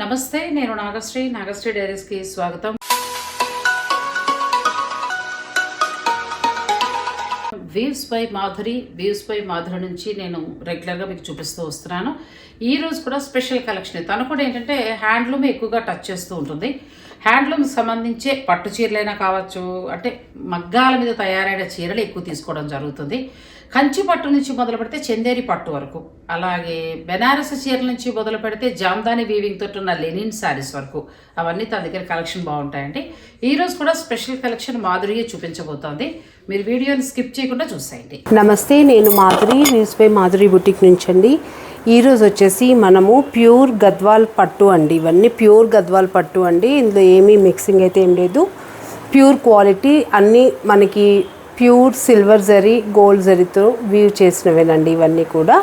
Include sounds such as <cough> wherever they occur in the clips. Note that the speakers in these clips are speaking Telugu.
నమస్తే నేను నాగశ్రీ. నాగశ్రీ డైరీస్కి స్వాగతం. Weaves by Madhuri weaves by Madhuri నుంచి నేను రెగ్యులర్గా మీకు చూపిస్తూ వస్తున్నాను. ఈ రోజు కూడా స్పెషల్ కలెక్షన్ తను కూడా ఏంటంటే హ్యాండ్లూమ్ ఎక్కువగా టచ్ చేస్తూ ఉంటుంది. హ్యాండ్లూమ్ సంబంధించే పట్టు చీరలైనా కావచ్చు అంటే మగ్గాల మీద తయారైన చీరలు ఎక్కువ తీసుకోవడం జరుగుతుంది. కంచి పట్టు నుంచి మొదలు పెడితే చందేరి పట్టు వరకు. అలాగే బెనారస్ చీరల నుంచి మొదలు పెడితే జామ్దాని వీవింగ్ తోటి ఉన్న లెనిన్ శారీస్ వరకు. అవన్నీ తన దగ్గర కలెక్షన్ బాగుంటాయండి. ఈరోజు కూడా స్పెషల్ కలెక్షన్ మాధురియే చూపించబోతోంది. మీరు వీడియోని స్కిప్ చేయకుండా చూసేయండి. నమస్తే నేను Madhuri news by Madhuri boutique నుంచి అండి ఈరోజు వచ్చేసి మనము ప్యూర్ గద్వాల్ పట్టు అండి. ఇవన్నీ ప్యూర్ గద్వాల్ పట్టు అండి. ఇందులో ఏమీ మిక్సింగ్ అయితే ఏం లేదు. ప్యూర్ క్వాలిటీ అన్నీ మనకి ప్యూర్ సిల్వర్ జరీ గోల్డ్ జరీతో వ్యూ చేసినవేనండి ఇవన్నీ కూడా.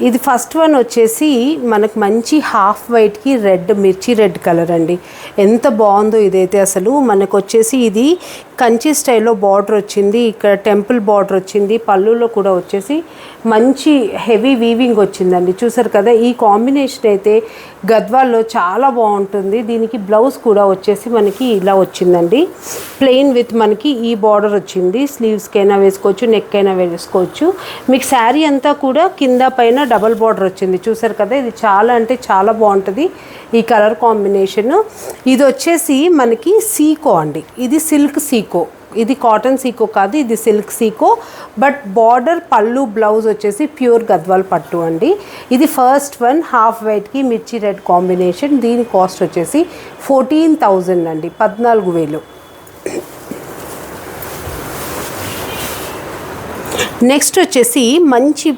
ఇది ఫస్ట్ వన్ వచ్చేసి మనకు మంచి హాఫ్ వైట్కి రెడ్ మిర్చి రెడ్ కలర్ అండి. ఎంత బాగుందో ఇదైతే అసలు. మనకు వచ్చేసి ఇది కంచి స్టైల్లో బార్డర్ వచ్చింది. ఇక్కడ టెంపుల్ బార్డర్ వచ్చింది. పళ్ళులో కూడా వచ్చేసి మంచి హెవీ వీవింగ్ వచ్చిందండి. చూసారు కదా ఈ కాంబినేషన్ అయితే గద్వాల్లో చాలా బాగుంటుంది. దీనికి బ్లౌజ్ కూడా వచ్చేసి మనకి ఇలా వచ్చిందండి. ప్లెయిన్ విత్ మనకి ఈ బార్డర్ వచ్చింది. స్లీవ్స్కైనా వేసుకోవచ్చు నెక్ అయినా వేసుకోవచ్చు. మీకు శారీ అంతా కూడా కింద పైన డబల్ బార్డర్ వచ్చింది. చూసారు కదా ఇది చాలా అంటే చాలా బాగుంటుంది ఈ కలర్ కాంబినేషన్. ఇది వచ్చేసి మనకి సీకో అండి. ఇది సిల్క్ సీకో. ఇది కాటన్ సీకో కాదు ఇది సిల్క్ సీకో. బట్ బార్డర్ పళ్ళు బ్లౌజ్ వచ్చేసి ప్యూర్ గద్వాల్ పట్టు అండి. ఇది ఫస్ట్ వన్ హాఫ్ వైట్కి మిర్చి రెడ్ కాంబినేషన్. దీని కాస్ట్ వచ్చేసి ఫోర్టీన్ థౌజండ్ అండి పద్నాలుగు వేలు. నెక్స్ట్ వచ్చేసి మంచి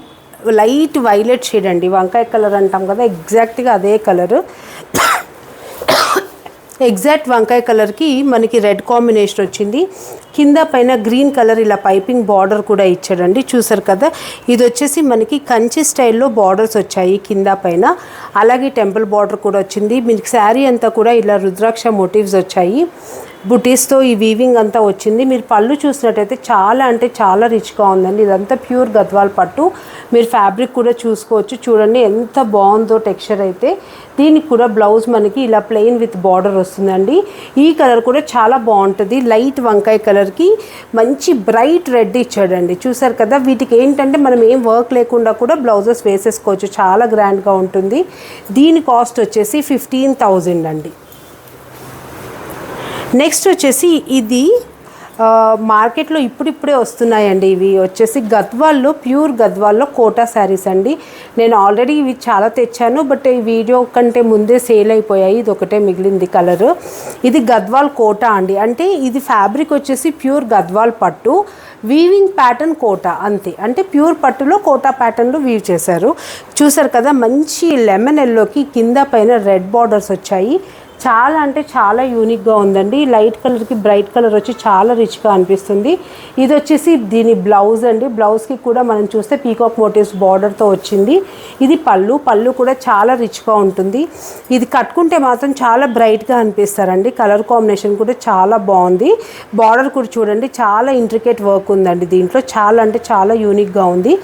లైట్ వైలెట్ షేడ్ అండి. వంకాయ కలర్ అంటాం కదా ఎగ్జాక్ట్గా అదే కలర్. ఎగ్జాక్ట్ వంకాయ కలర్కి మనకి రెడ్ కాంబినేషన్ వచ్చింది. కింద పైన గ్రీన్ కలర్ ఇలా పైపింగ్ బార్డర్ కూడా ఇచ్చాడండి. చూసారు కదా? ఇది వచ్చేసి మనకి కంచి స్టైల్లో బార్డర్స్ వచ్చాయి కింద పైన. అలాగే టెంపుల్ బార్డర్ కూడా వచ్చింది. మీకు శారీ అంతా కూడా ఇలా రుద్రాక్ష మోటివ్స్ వచ్చాయి. బుటీస్తో ఈ వీవింగ్ అంతా వచ్చింది. మీరు పళ్ళు చూసినట్టయితే చాలా అంటే చాలా రిచ్గా ఉందండి. ఇదంతా ప్యూర్ గద్వాల్ పట్టు. మీరు ఫ్యాబ్రిక్ కూడా చూసుకోవచ్చు. చూడండి ఎంత బాగుందో టెక్స్చర్ అయితే. దీనికి కూడా బ్లౌజ్ మనకి ఇలా ప్లెయిన్ విత్ బార్డర్ వస్తుందండి. ఈ కలర్ కూడా చాలా బాగుంటుంది. లైట్ వంకాయ కలర్ కలర్కి మంచి బ్రైట్ రెడ్ ఇచ్చాడండి. చూసారు కదా వీటికి ఏంటంటే మనం ఏం వర్క్ లేకుండా కూడా బ్లౌజెస్ వేసేసుకోవచ్చు. చాలా గ్రాండ్గా ఉంటుంది. దీని కాస్ట్ వచ్చేసి ఫిఫ్టీన్ థౌజండ్ అండి. నెక్స్ట్ వచ్చేసి ఇది మార్కెట్లో ఇప్పుడిప్పుడే వస్తున్నాయండి ఇవి. వచ్చేసి గద్వాల్లో ప్యూర్ గద్వాల్లో కోటా శారీస్ అండి. నేను ఆల్రెడీ ఇవి చాలా తెచ్చాను బట్ ఈ వీడియో కంటే ముందే సేల్ అయిపోయాయి. ఇది ఒకటే మిగిలింది కలర్. ఇది గద్వాల్ కోటా అండి. అంటే ఇది ఫ్యాబ్రిక్ వచ్చేసి ప్యూర్ గద్వాల్ పట్టు. వీవింగ్ ప్యాటర్న్ కోటా అంతే. అంటే ప్యూర్ పట్టులో కోటా ప్యాటర్న్లో వీవ్ చేశారు. చూసారు కదా మంచి లెమన్ ఎల్లోకి కింద పైన రెడ్ బార్డర్స్ వచ్చాయి. చాలా అంటే చాలా యూనిక్గా ఉందండి. లైట్ కలర్కి బ్రైట్ కలర్ వచ్చి చాలా రిచ్గా అనిపిస్తుంది. ఇది వచ్చేసి దీని బ్లౌజ్ అండి. బ్లౌజ్కి కూడా మనం చూస్తే పీకాక్ మోటివ్స్ బార్డర్తో వచ్చింది. ఇది పళ్ళు. పళ్ళు కూడా చాలా రిచ్గా ఉంటుంది. ఇది కట్టుకుంటే మాత్రం చాలా బ్రైట్గా అనిపిస్తారండి. కలర్ కాంబినేషన్ కూడా చాలా బాగుంది. బార్డర్ కూడా చూడండి. చాలా ఇంట్రికేట్ వర్క్ ఉందండి దీంట్లో. చాలా అంటే చాలా యూనిక్గా ఉంది.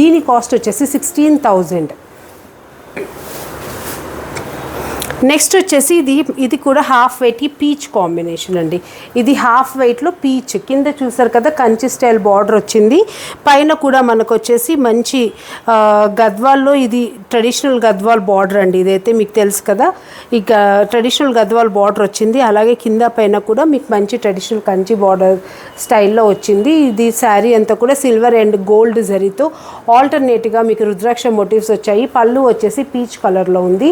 దీని కాస్ట్ వచ్చేసి సిక్స్టీన్ థౌజండ్ నెక్స్ట్ వచ్చేసి ఇది ఇది కూడా హాఫ్ వెయిట్కి పీచ్ కాంబినేషన్ అండి. ఇది హాఫ్ వెయిట్లో పీచ్ కింద చూసారు కదా కంచి స్టైల్ బార్డర్ వచ్చింది. పైన కూడా మనకు వచ్చేసి మంచి గద్వాల్లో ఇది ట్రెడిషనల్ గద్వాల్ బార్డర్ అండి. ఇదైతే మీకు తెలుసు కదా ఇక ట్రెడిషనల్ గద్వాల్ బార్డర్ వచ్చింది. అలాగే కింద పైన కూడా మీకు మంచి ట్రెడిషనల్ కంచి బార్డర్ స్టైల్లో వచ్చింది. ఇది శారీ అంతా కూడా సిల్వర్ అండ్ గోల్డ్ జరీతో. ఆల్టర్నేట్గా మీకు రుద్రాక్ష మోటివ్స్ వచ్చాయి. పళ్ళు వచ్చేసి పీచ్ కలర్లో ఉంది.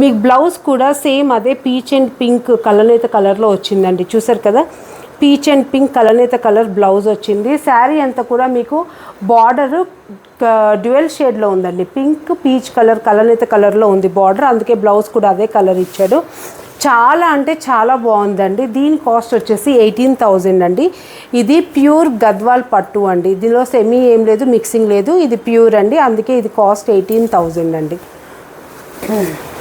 మీకు బ్లౌజ్ కూడా సేమ్ అదే పీచ్ అండ్ పింక్ కలనేత కలర్లో వచ్చిందండి. చూసారు కదా? పీచ్ అండ్ పింక్ కలనేత కలర్ బ్లౌజ్ వచ్చింది. శారీ అంతా కూడా మీకు బార్డర్ డ్యువెల్ షేడ్లో ఉందండి. పింక్ పీచ్ కలర్ కలనేత కలర్లో ఉంది బార్డర్. అందుకే బ్లౌజ్ కూడా అదే కలర్ ఇచ్చాడు. చాలా అంటే చాలా బాగుందండి. దీని కాస్ట్ వచ్చేసి ఎయిటీన్ థౌజండ్ అండి. ఇది ప్యూర్ గద్వాల్ పట్టు అండి. దీనిలో సెమీ ఏం లేదు మిక్సింగ్ లేదు. ఇది ప్యూర్ అండి. అందుకే ఇది కాస్ట్ ఎయిటీన్ థౌజండ్ అండి. Hmm.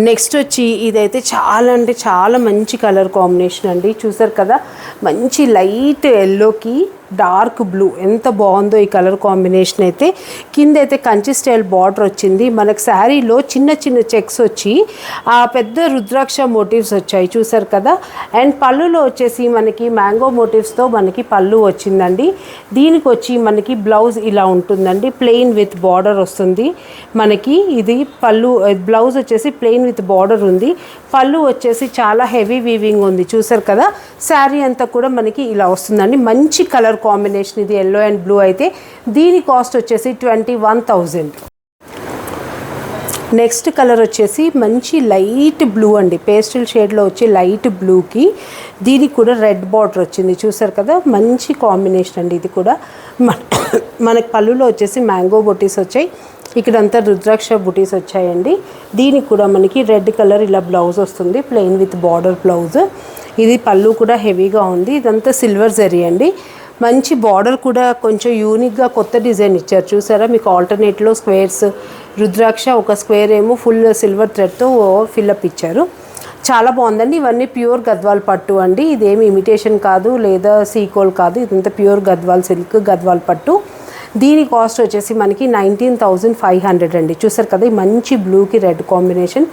నెక్స్ట్ వచ్చి ఇదైతే చాలా అంటే చాలా మంచి కలర్ కాంబినేషన్ అండి. చూసారు కదా? మంచి లైట్ ఎల్లోకి డార్క్ బ్లూ. ఎంత బాగుందో ఈ కలర్ కాంబినేషన్ అయితే. కింద అయితే కంచి స్టైల్ బార్డర్ వచ్చింది. మనకు శారీలో చిన్న చిన్న చెక్స్ వచ్చి ఆ పెద్ద రుద్రాక్ష మోటివ్స్ వచ్చాయి. చూసారు కదా? అండ్ పళ్ళులో వచ్చేసి మనకి మ్యాంగో మోటివ్స్తో మనకి పళ్ళు వచ్చిందండి. దీనికి వచ్చి మనకి బ్లౌజ్ ఇలా ఉంటుందండి. ప్లెయిన్ విత్ బార్డర్ వస్తుంది. మనకి ఇది పళ్ళు బ్లౌజ్ వచ్చేసి ప్లెయిన్ విత్ బార్డర్ ఉంది. పళ్ళు వచ్చేసి చాలా హెవీ వీవింగ్ ఉంది. చూసారు కదా? శారీ అంతా కూడా మనకి ఇలా వస్తుందండి. మంచి కలర్ కాంబినేషన్ ఇది ఎల్లో అండ్ బ్లూ అయితే. దీని కాస్ట్ వచ్చేసి twenty one thousand next colour వచ్చేసి మంచి లైట్ బ్లూ అండి. పేస్టల్ షేడ్లో వచ్చి లైట్ బ్లూకి దీనికి కూడా రెడ్ బార్డర్ వచ్చింది. చూసారు కదా? మంచి కాంబినేషన్ అండి ఇది కూడా. మన మనకి పళ్ళులో వచ్చేసి మ్యాంగో బొటీస్ వచ్చాయి. ఇక్కడంతా రుద్రాక్ష బుటీస్ వచ్చాయండి. దీనికి కూడా మనకి రెడ్ కలర్ ఇలా బ్లౌజ్ వస్తుంది. ప్లెయిన్ విత్ బార్డర్ బ్లౌజ్ ఇది పళ్ళు కూడా హెవీగా ఉంది. ఇదంతా సిల్వర్ జరీ అండి. మంచి బార్డర్ కూడా కొంచెం యూనిక్గా కొత్త డిజైన్ ఇచ్చారు. చూసారా? మీకు ఆల్టర్నేట్లో స్క్వేర్స్ రుద్రాక్ష ఒక స్క్వేర్ ఏమో ఫుల్ సిల్వర్ థ్రెడ్తో ఫిల్అప్ ఇచ్చారు. చాలా బాగుందండి. ఇవన్నీ ప్యూర్ గద్వాల్ పట్టు అండి. ఇదేమి ఇమిటేషన్ కాదు లేదా సీకోల్ కాదు. ఇదంతా ప్యూర్ గద్వాల్ సిల్క్ గద్వాల్ పట్టు. దీని కాస్ట్ వచ్చేసి మనకి నైన్టీన్ థౌజండ్ ఫైవ్ హండ్రెడ్ అండి. చూసారు కదా? ఈ మంచి బ్లూకి రెడ్ కాంబినేషన్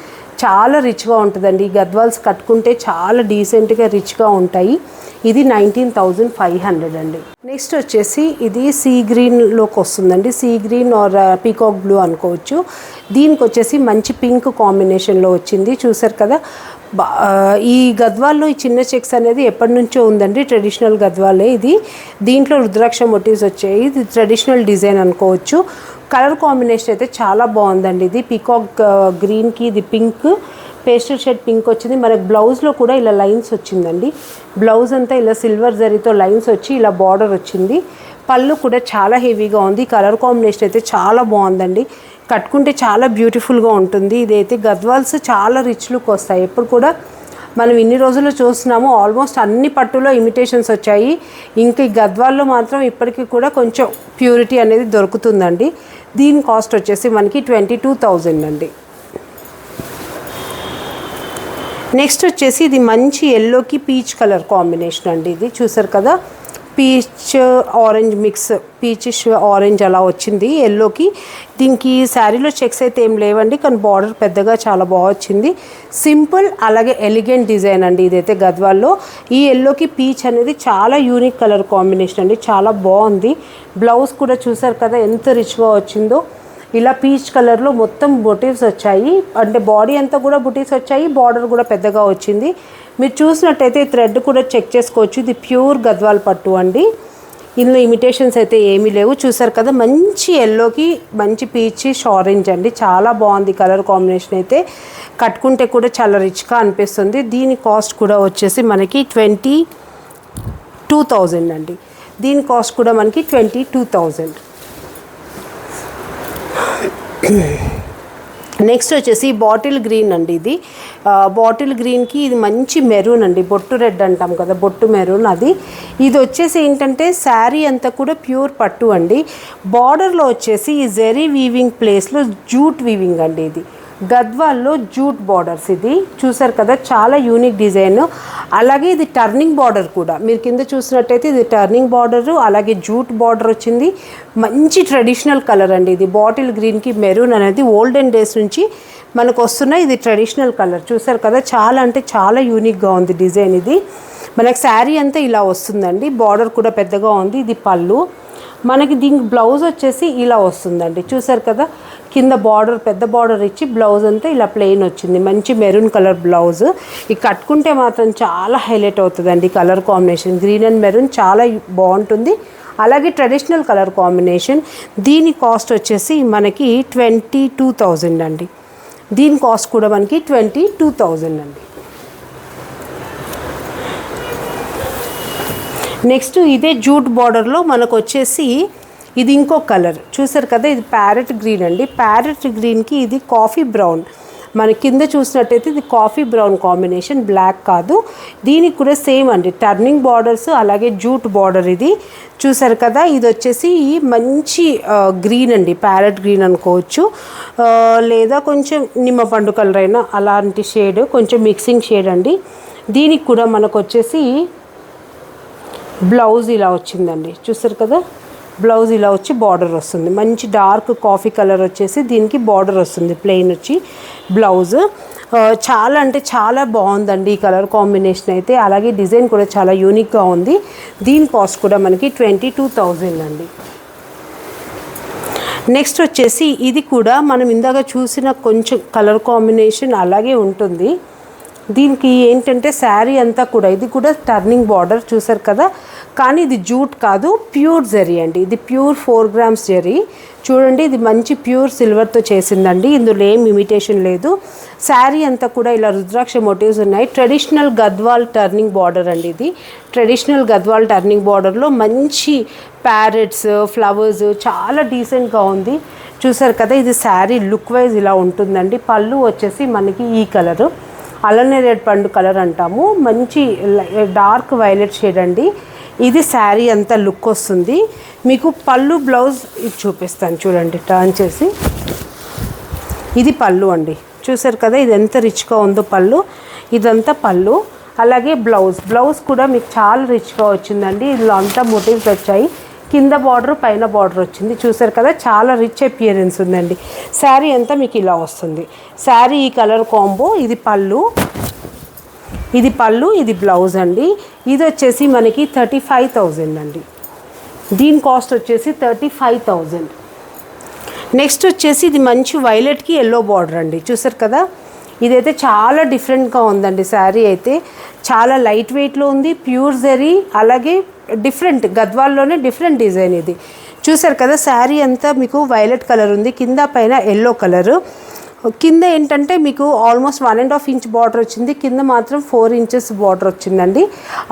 చాలా రిచ్గా ఉంటుందండి. ఈ గద్వాల్స్ కట్టుకుంటే చాలా డీసెంట్గా రిచ్గా ఉంటాయి. ఇది నైన్టీన్ థౌజండ్ ఫైవ్ హండ్రెడ్ అండి. నెక్స్ట్ వచ్చేసి ఇది సీ గ్రీన్లోకి వస్తుందండి. Sea green or peacock blue అనుకోవచ్చు. దీనికి వచ్చేసి మంచి పింక్ కాంబినేషన్లో వచ్చింది. చూసారు కదా? Uh, ఈ గద్వాల్లో ఈ చిన్న చెక్స్ అనేది ఎప్పటి నుంచో ఉందండి. ట్రెడిషనల్ గద్వాలే ఇది. దీంట్లో రుద్రాక్ష మొటివ్స్ వచ్చాయి. ఇది ట్రెడిషనల్ డిజైన్ అనుకోవచ్చు. కలర్ కాంబినేషన్ అయితే చాలా బాగుందండి. ఇది పీకాక్ గ్రీన్కి uh, ఇది పింక్ పేస్టల్ షేడ్ పింక్ వచ్చింది. మనకు బ్లౌజ్లో కూడా ఇలా లైన్స్ వచ్చిందండి. బ్లౌజ్ అంతా ఇలా సిల్వర్ జరీతో లైన్స్ వచ్చి ఇలా బార్డర్ వచ్చింది. పళ్ళు కూడా చాలా హెవీగా ఉంది. కలర్ కాంబినేషన్ అయితే చాలా బాగుందండి. కట్టుకుంటే చాలా బ్యూటిఫుల్గా ఉంటుంది. ఇదైతే గద్వాల్స్ చాలా రిచ్ లుక్ వస్తాయి. ఎప్పుడు కూడా మనం ఇన్ని రోజులు చూస్తున్నాము ఆల్మోస్ట్ అన్ని పట్టులో ఇమిటేషన్స్ వచ్చాయి. ఇంకా ఈ గద్వాల్లో మాత్రం ఇప్పటికీ కూడా కొంచెం ప్యూరిటీ అనేది దొరుకుతుందండి. దీని కాస్ట్ వచ్చేసి మనకి ట్వంటీ టూ థౌజండ్ అండి. నెక్స్ట్ వచ్చేసి ఇది మంచి ఎల్లోకి పీచ్ కలర్ కాంబినేషన్ అండి ఇది. చూసారు కదా? Peach orange mix peachish orange అలా వచ్చింది ఎల్లోకి దీనికి శారీలో చెక్స్ అయితే ఏం లేవండి కానీ బార్డర్ పెద్దగా చాలా బాగా వచ్చింది. సింపుల్ అలాగే ఎలిగెంట్ డిజైన్ అండి ఇదైతే గద్వాల్లో. ఈ ఎల్లోకి పీచ్ అనేది చాలా యూనిక్ కలర్ కాంబినేషన్ అండి చాలా బాగుంది. బ్లౌజ్ కూడా చూసారు కదా ఎంత రిచ్గా వచ్చిందో. ఇలా పీచ్ కలర్లో మొత్తం బొటీవ్స్ వచ్చాయి. అంటే బాడీ అంతా కూడా బుటీస్ వచ్చాయి బార్డర్ కూడా పెద్దగా వచ్చింది. మీరు చూసినట్టయితే థ్రెడ్ కూడా చెక్ చేసుకోవచ్చు. ఇది ప్యూర్ గద్వాల్ పట్టు అండి. ఇందులో ఇమిటేషన్స్ అయితే ఏమీ లేవు. చూసారు కదా మంచి ఎల్లోకి మంచి పీచ్ ఆరెంజ్ అండి. చాలా బాగుంది కలర్ కాంబినేషన్ అయితే. కట్టుకుంటే కూడా చాలా రిచ్గా అనిపిస్తుంది. దీని కాస్ట్ కూడా వచ్చేసి మనకి ట్వంటీ టూ థౌజండ్ అండి. దీని కాస్ట్ కూడా మనకి ట్వంటీ టూ థౌజండ్ నెక్స్ట్ వచ్చేసి బాటిల్ గ్రీన్ అండి ఇది. బాటిల్ గ్రీన్కి ఇది మంచి మెరూన్ అండి. బొట్టు రెడ్ అంటాం కదా బొట్టు మెరూన్ అది. ఇది వచ్చేసి ఏంటంటే శారీ అంతా కూడా ప్యూర్ పట్టు అండి. బార్డర్లో వచ్చేసి ఈ జెరీ వీవింగ్ ప్లేస్లో జూట్ వీవింగ్ అండి ఇది. గద్వాల్లో జూట్ బార్డర్స్ ఇది. చూసారు కదా చాలా యూనిక్ డిజైన్. అలాగే ఇది టర్నింగ్ బార్డర్ కూడా. మీరు కింద చూసినట్టయితే ఇది టర్నింగ్ బార్డర్ అలాగే జూట్ బార్డర్ వచ్చింది. మంచి ట్రెడిషనల్ కలర్ అండి ఇది. బాటిల్ గ్రీన్కి మెరూన్ అనేది ఓల్డెన్ డేస్ నుంచి మనకు వస్తున్న ఇది ట్రెడిషనల్ కలర్. చూసారు కదా చాలా అంటే చాలా యూనిక్గా ఉంది డిజైన్ ఇది. మనకు శారీ అంతా ఇలా వస్తుందండి. బార్డర్ కూడా పెద్దగా ఉంది. ఇది పళ్ళు. మనకి దీనికి బ్లౌజ్ వచ్చేసి ఇలా వస్తుందండి. చూసారు కదా? కింద బార్డర్ పెద్ద బార్డర్ ఇచ్చి బ్లౌజ్ అంతా ఇలా ప్లెయిన్ వచ్చింది. మంచి మెరూన్ కలర్ బ్లౌజ్. ఇది కట్టుకుంటే మాత్రం చాలా హైలైట్ అవుతుందండి colour combination. Green and maroon చాలా బాగుంటుంది. అలాగే ట్రెడిషనల్ కలర్ కాంబినేషన్. దీని కాస్ట్ వచ్చేసి మనకి ట్వంటీ టూ థౌజండ్ అండి. దీని కాస్ట్ కూడా మనకి ట్వంటీ టూ థౌజండ్ అండి. నెక్స్ట్ ఇదే జూట్ బార్డర్లో మనకు వచ్చేసి ఇది ఇంకో కలర్. చూసారు కదా ఇది ప్యారెట్ గ్రీన్ అండి. ప్యారెట్ గ్రీన్కి ఇది కాఫీ బ్రౌన్ మన కింద చూసినట్టయితే ఇది కాఫీ బ్రౌన్ కాంబినేషన్ బ్లాక్ కాదు. దీనికి కూడా సేమ్ అండి. టర్నింగ్ బార్డర్స్ అలాగే జూట్ బార్డర్ ఇది. చూసారు కదా ఇది వచ్చేసి మంచి గ్రీన్ అండి. ప్యారెట్ గ్రీన్ అనుకోవచ్చు. లేదా కొంచెం నిమ్మ పండు కలర్ అయినా అలాంటి షేడ్ కొంచెం మిక్సింగ్ షేడ్ అండి. దీనికి కూడా మనకు వచ్చేసి బ్లౌజ్ ఇలా వచ్చిందండి. చూసారు కదా? బ్లౌజ్ ఇలా వచ్చి బార్డర్ వస్తుంది. మంచి డార్క్ కాఫీ కలర్ వచ్చేసి దీనికి బార్డర్ వస్తుంది. ప్లెయిన్ వచ్చి బ్లౌజ్. చాలా అంటే చాలా బాగుందండి ఈ కలర్ కాంబినేషన్ అయితే. అలాగే డిజైన్ కూడా చాలా యూనిక్గా ఉంది. దీని కాస్ట్ కూడా మనకి ట్వంటీ టూ థౌజండ్ అండి. నెక్స్ట్ వచ్చేసి ఇది కూడా మనం ఇందాక చూసిన కొంచెం కలర్ కాంబినేషన్ అలాగే ఉంటుంది. దీనికి ఏంటంటే శారీ అంతా కూడా ఇది కూడా టర్నింగ్ బార్డర్ చూసారు కదా? కానీ ఇది జూట్ కాదు ప్యూర్ జరీ అండి. ఇది ప్యూర్ ఫోర్ గ్రామ్స్ జరీ. చూడండి ఇది మంచి ప్యూర్ సిల్వర్తో చేసిందండి. ఇందులో ఏం ఇమిటేషన్ లేదు. శారీ అంతా కూడా ఇలా రుద్రాక్ష మోటివ్స్ ఉన్నాయి. ట్రెడిషనల్ గద్వాల్ టర్నింగ్ బార్డర్ అండి ఇది. ట్రెడిషనల్ గద్వాల్ టర్నింగ్ బార్డర్లో మంచి ప్యారెట్స్ ఫ్లవర్స్ చాలా డీసెంట్గా ఉంది. చూసారు కదా ఇది శారీ లుక్ వైజ్ ఇలా ఉంటుందండి. పళ్ళు వచ్చేసి మనకి ఈ కలరు అల్లనేరేడ్ పండు కలర్ అంటాము. మంచి లై- డార్క్ వైలెట్ షేడ్ అండి. ఇది శారీ అంతా లుక్ వస్తుంది. మీకు పళ్ళు బ్లౌజ్ ఇది చూపిస్తాను చూడండి టర్న్ చేసి. ఇది పళ్ళు అండి. చూసారు కదా ఇది ఎంత రిచ్గా ఉందో పళ్ళు. ఇదంతా పళ్ళు. అలాగే బ్లౌజ్. బ్లౌజ్ కూడా మీకు చాలా రిచ్గా వచ్చిందండి. ఇందులో అంతా మోటివ్స్ వచ్చాయి. కింద బార్డర్ పైన బార్డర్ వచ్చింది. చూసారు కదా చాలా రిచ్ అపియరెన్స్ ఉందండి. శారీ అంతా మీకు ఇలా వస్తుంది. శారీ ఈ కలర్ కాంబో ఇది పళ్ళు. ఇది పళ్ళు ఇది బ్లౌజ్ అండి. ఇది వచ్చేసి మనకి థర్టీ ఫైవ్ థౌజండ్ అండి. దీని కాస్ట్ వచ్చేసి థర్టీ ఫైవ్ థౌజండ్ నెక్స్ట్ వచ్చేసి ఇది మంచి వైలెట్కి ఎల్లో బార్డర్ అండి. చూసారు కదా? ఇదైతే చాలా డిఫరెంట్గా ఉందండి శారీ అయితే. చాలా లైట్ వెయిట్లో ఉంది ప్యూర్ జరీ అలాగే డిఫరెంట్ గద్వాల్లోనే డిఫరెంట్ డిజైన్ ఇది. చూసారు కదా శారీ అంతా మీకు వైలెట్ కలర్ ఉంది కింద పైన ఎల్లో కలరు. కింద ఏంటంటే మీకు almost one and half inch border వచ్చింది కింద మాత్రం ఫోర్ ఇంచెస్ బార్డర్ వచ్చిందండి.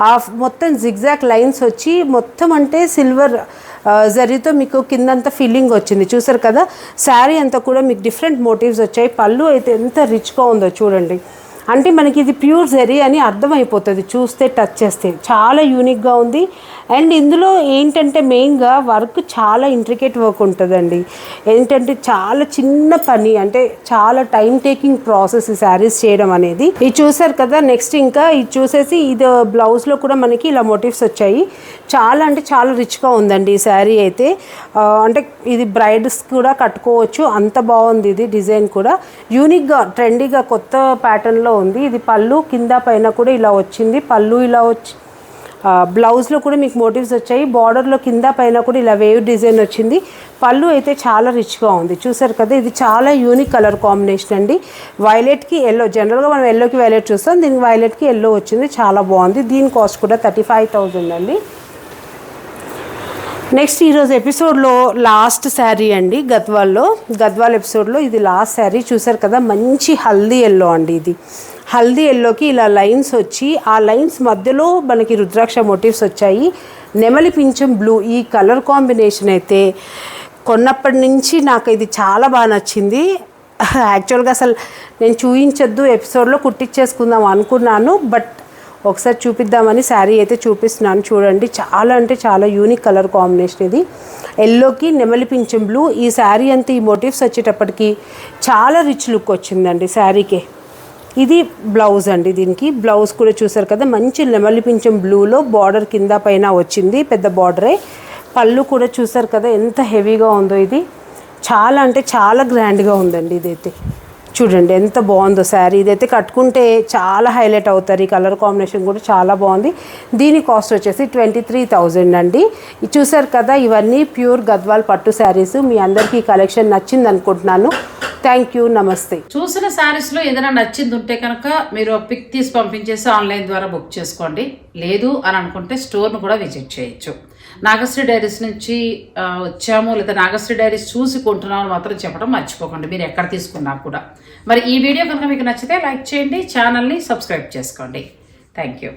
ఆ మొత్తం జిగ్జాక్ లైన్స్ వచ్చి మొత్తం అంటే సిల్వర్ జరీతో మీకు కిందంతా ఫిల్లింగ్ వచ్చింది. చూసారు కదా శారీ అంతా కూడా మీకు డిఫరెంట్ మోటివ్స్ వచ్చాయి. పళ్ళు అయితే ఎంత రిచ్గా ఉందో చూడండి. అంటే మనకి ఇది ప్యూర్ జరీ అని అర్థమైపోతుంది. చూస్తే టచ్ చేస్తే. చాలా యూనిక్గా ఉంది. అండ్ ఇందులో ఏంటంటే మెయిన్గా వర్క్ చాలా ఇంట్రికేట్ వర్క్ ఉంటుందండి. ఏంటంటే చాలా చిన్న పని అంటే చాలా టైం టేకింగ్ ప్రాసెస్ ఈ శారీస్ చేయడం అనేది. ఇది చూసారు కదా నెక్స్ట్ ఇంకా ఇది చూసేసి ఇది బ్లౌజ్లో కూడా మనకి ఇలా మోటివ్స్ వచ్చాయి. చాలా అంటే చాలా రిచ్గా ఉందండి ఈ శారీ అయితే. అంటే ఇది బ్రైడ్స్ కూడా కట్టుకోవచ్చు. అంత బాగుంది ఇది డిజైన్ కూడా. యూనిక్గా ట్రెండీగా కొత్త ప్యాటర్న్లో ఉంది. ఇది పళ్ళు కింద పైన కూడా ఇలా వచ్చింది. పళ్ళు ఇలా వచ్చి బ్లౌజ్లో కూడా మీకు మోటివ్స్ వచ్చాయి. బార్డర్లో కింద పైన కూడా ఇలా వేవ్ డిజైన్ వచ్చింది. పళ్ళు అయితే చాలా రిచ్గా ఉంది. చూసారు కదా ఇది చాలా యూనిక్ కలర్ కాంబినేషన్ అండి. వైలెట్కి ఎల్లో జనరల్గా మనం ఎల్లోకి వైలెట్ చూస్తాం. దీనికి వైలెట్కి ఎల్లో వచ్చింది. చాలా బాగుంది. దీని కాస్ట్ కూడా థర్టీ ఫైవ్ థౌజండ్ అండి. నెక్స్ట్ ఈరోజు ఎపిసోడ్లో లాస్ట్ శారీ అండి గద్వాల్లో. గద్వాల్ ఎపిసోడ్లో ఇది లాస్ట్ శారీ. చూసారు కదా మంచి హల్దీ ఎల్లో అండి ఇది. హల్దీ ఎల్లోకి ఇలా లైన్స్ వచ్చి ఆ లైన్స్ మధ్యలో మనకి రుద్రాక్ష మోటివ్స్ వచ్చాయి. నెమలి పింఛం బ్లూ ఈ కలర్ కాంబినేషన్ అయితే కొన్నప్పటి నుంచి నాకు ఇది చాలా బాగా నచ్చింది. <laughs> యాక్చువల్గా అసలు నేను చూపించొద్దు ఎపిసోడ్లో కుట్టించేసుకుందాం అనుకున్నాను. బట్ ఒకసారి చూపిద్దామని శారీ అయితే చూపిస్తున్నాను. చూడండి చాలా అంటే చాలా యూనిక్ కలర్ కాంబినేషన్ ఇది. ఎల్లోకి నెమలి పింఛం బ్లూ ఈ శారీ అంతా ఈ మోటివ్స్ వచ్చేటప్పటికి చాలా రిచ్ లుక్ వచ్చిందండి శారీకే. ఇది బ్లౌజ్ అండి దీనికి. బ్లౌజ్ కూడా చూసారు కదా మంచి నెమలి పింఛం బ్లూలో బార్డర్ కింద పైన వచ్చింది పెద్ద బార్డరే పళ్ళు కూడా చూసారు కదా ఎంత హెవీగా ఉందో ఇది. చాలా అంటే చాలా గ్రాండ్గా ఉందండి ఇదైతే. చూడండి ఎంత బాగుందో శారీ. ఇదైతే కట్టుకుంటే చాలా హైలైట్ అవుతారు. ఈ కలర్ కాంబినేషన్ కూడా చాలా బాగుంది. దీని కాస్ట్ వచ్చేసి ట్వంటీ త్రీ థౌజండ్ అండి. చూసారు కదా ఇవన్నీ ప్యూర్ గద్వాల్ పట్టు శారీస్. మీ అందరికీ ఈ కలెక్షన్ నచ్చింది అనుకుంటున్నాను. థ్యాంక్ యూ నమస్తే. చూసిన శారీస్లో ఏదైనా నచ్చింది ఉంటే కనుక మీరు పిక్ తీసి పంపించేసి ఆన్లైన్ ద్వారా బుక్ చేసుకోండి. లేదు అని అనుకుంటే స్టోర్ను కూడా విజిట్ చేయొచ్చు. నాగశ్రీ డైరీస్ నుంచి వచ్చాము లేదా నాగశ్రీ డైరీస్ చూసి కొంటున్నామో మాత్రం చెప్పడం మర్చిపోకండి. మీరు ఎక్కడ తీసుకున్నా కూడా. మరి ఈ వీడియో కనుక మీకు నచ్చితే లైక్ చేయండి ఛానల్ని సబ్స్క్రైబ్ చేసుకోండి. Thank you